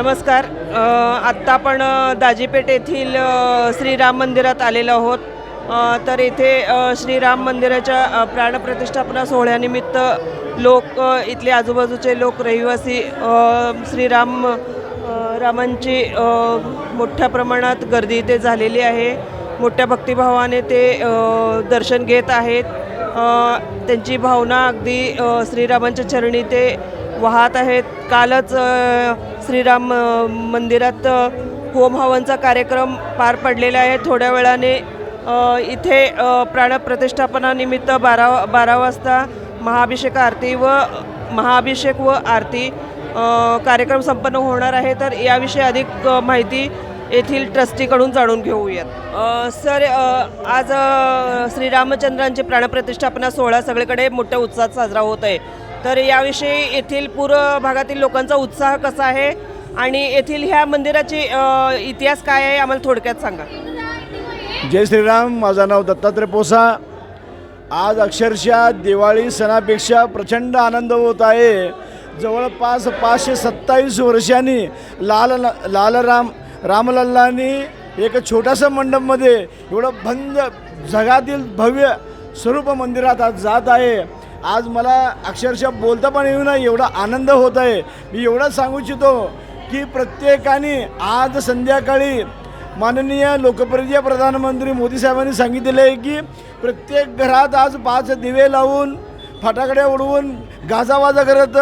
नमस्कार. आत्ता आपण दाजीपेठ येथील श्रीराम मंदिरात आलेलो आहोत. तर इथे श्रीराम मंदिराच्या प्राणप्रतिष्ठापना सोहळ्यानिमित्त लोक इथले आजूबाजूचे लोक रहिवासी श्रीराम रामांची मोठ्या प्रमाणात गर्दी इथे झालेली आहे. मोठ्या भक्तिभावाने ते दर्शन घेत आहेत. त्यांची भावना अगदी श्रीरामांच्या चरणी ते वाहत आहेत. कालच श्रीराम मंदिरात होम हवनचा कार्यक्रम पार पडलेला आहे. थोड्या वेळाने इथे प्राणप्रतिष्ठापनानिमित्त बारा बारा वाजता महाअभिषेक आरती व महाअभिषेक व आरती कार्यक्रम संपन्न होणार आहे. तर याविषयी अधिक माहिती येथील ट्रस्टीकडून जाणून घेऊयात. सर आज श्रीरामचंद्रांची प्राणप्रतिष्ठापना सोहळा सगळीकडे मोठ्या उत्साहात साजरा होत आहे. तर याविषयी येथील पूर्व भागातील लोकांचा उत्साह कसा आहे? आणि येथील ह्या मंदिराची इतिहास काय आहे? आम्हाला थोडक्यात सांगा. जय श्रीराम. माझं नाव दत्तात्रय पोसा. आज अक्षरशः दिवाळी सणापेक्षा प्रचंड आनंद होत आहे. जवळपास पाचशे सत्तावीस वर्षांनी लाल लालराम रामलल्लांनी एक छोट्याशा मंडपमध्ये एवढं भंग जगातील भव्य स्वरूप मंदिरात आज जात आहे. आज मला अक्षरशः बोलता पण येऊ नाही एवढा आनंद होत आहे. मी एवढा सांगू इच्छितो की प्रत्येकाने आज संध्याकाळी माननीय लोकप्रिय प्रधानमंत्री मोदी साहेबांनी सांगितलेलं आहे की प्रत्येक घरात आज पाच दिवे लावून फटाकड्या उडवून गाजावाजा करत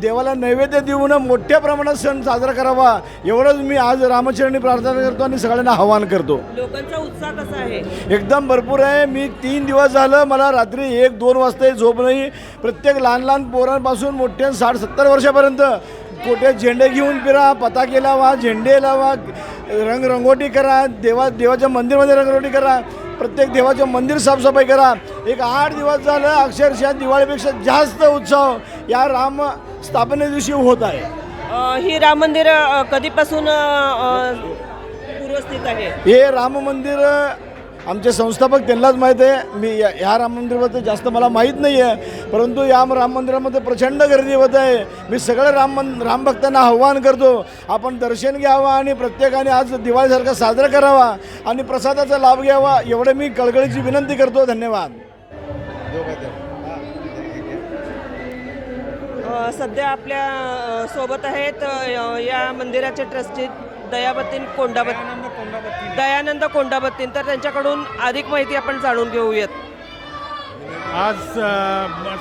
देवाला नैवेद्य देऊन मोठ्या प्रमाणात सण साजरा करावा एवढंच मी आज रामचरणी प्रार्थना करतो आणि सगळ्यांना आवाहन करतो. लोकांचा उत्साह कसा आहे? एकदम भरपूर आहे. मी तीन दिवस झालं मला रात्री एक दोन वाजता झोप नाही. प्रत्येक लहान लहान पोरांपासून मोठ्या साठ सत्तर वर्षापर्यंत कोठे झेंडे घेऊन फिरा पताके लावा झेंडे लावा रंगरंगोटी करा देवा देवाच्या मंदिरमध्ये रंगरंगोटी करा प्रत्येक देवाचं मंदिर साफसफाई करा. एक आठ दिवस झालं अक्षरशः दिवाळीपेक्षा जास्त उत्सव या राम स्थापने दिवशी होत आहे. ही राम मंदिर अ, कधीपासून अ, अ, पूर्वस्थित आहे? हे राम मंदिर आमचे संस्थापक त्यांनाच माहीत आहे. मी या ह्या राम मंदिराबद्दल जास्त मला माहीत नाही आहे. परंतु या राम मंदिरामध्ये प्रचंड गर्दी होत आहे. मी सगळं राम मन राम भक्तांना आव्हान करतो. आपण दर्शन घ्यावं आणि प्रत्येकाने आज दिवाळीसारखा साजरा करावा आणि प्रसादाचा लाभ घ्यावा एवढे मी कळकळीची विनंती करतो. धन्यवाद. सध्या आपल्यासोबत आहेत या मंदिराचे ट्रस्टी दयाबत्तीन कोंडाबत्ती दयानंद कोंडाबत्तीन तर त्यांच्याकडून अधिक माहिती आपण जाणून घेऊयात. आज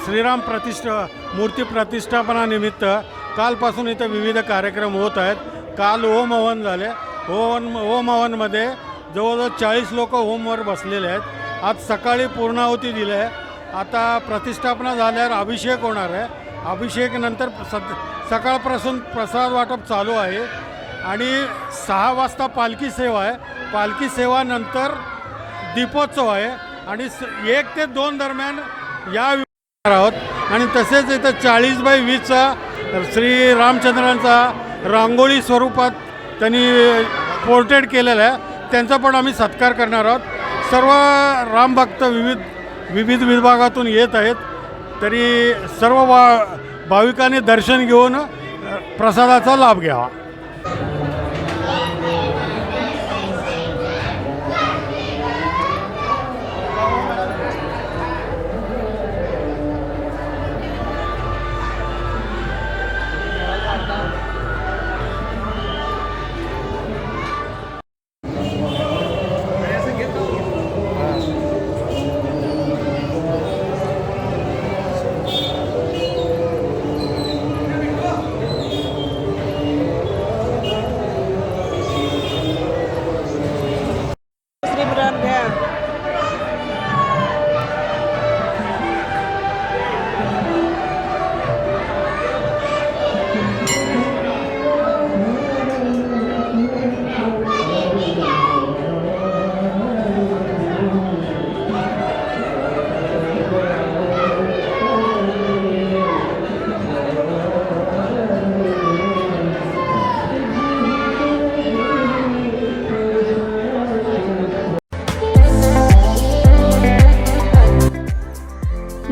श्रीराम प्रतिष्ठा मूर्ती प्रतिष्ठापनानिमित्त कालपासून इथं विविध कार्यक्रम होत आहेत. काल होम हवन झाले. होम होम हवनमध्ये जवळजवळ चाळीस लोक होमवर बसलेले आहेत. आज सकाळी पूर्णाहुती दिली आहे. आता प्रतिष्ठापना झाल्यावर अभिषेक होणार आहे. अभिषेकनंतर सद सकाळपासून प्रसाद वाटप चालू आहे. आणि सहा वाजता पालखी सेवा आहे. पालखी सेवानंतर दीपोत्सव आहे. आणि स- एक ते दोन दरम्यान या आहोत. आणि तसेच इथं चाळीस बाय वीसचा श्री रामचंद्रांचा रांगोळी स्वरूपात त्यांनी पोर्ट्रेट केलेला आहे. त्यांचा पण आम्ही सत्कार करणार आहोत. सर्व रामभक्त विविध विविध विभागातून येत आहेत. तरी सर्व भाविकांनी दर्शन घेऊन प्रसादाचा लाभ घ्यावा.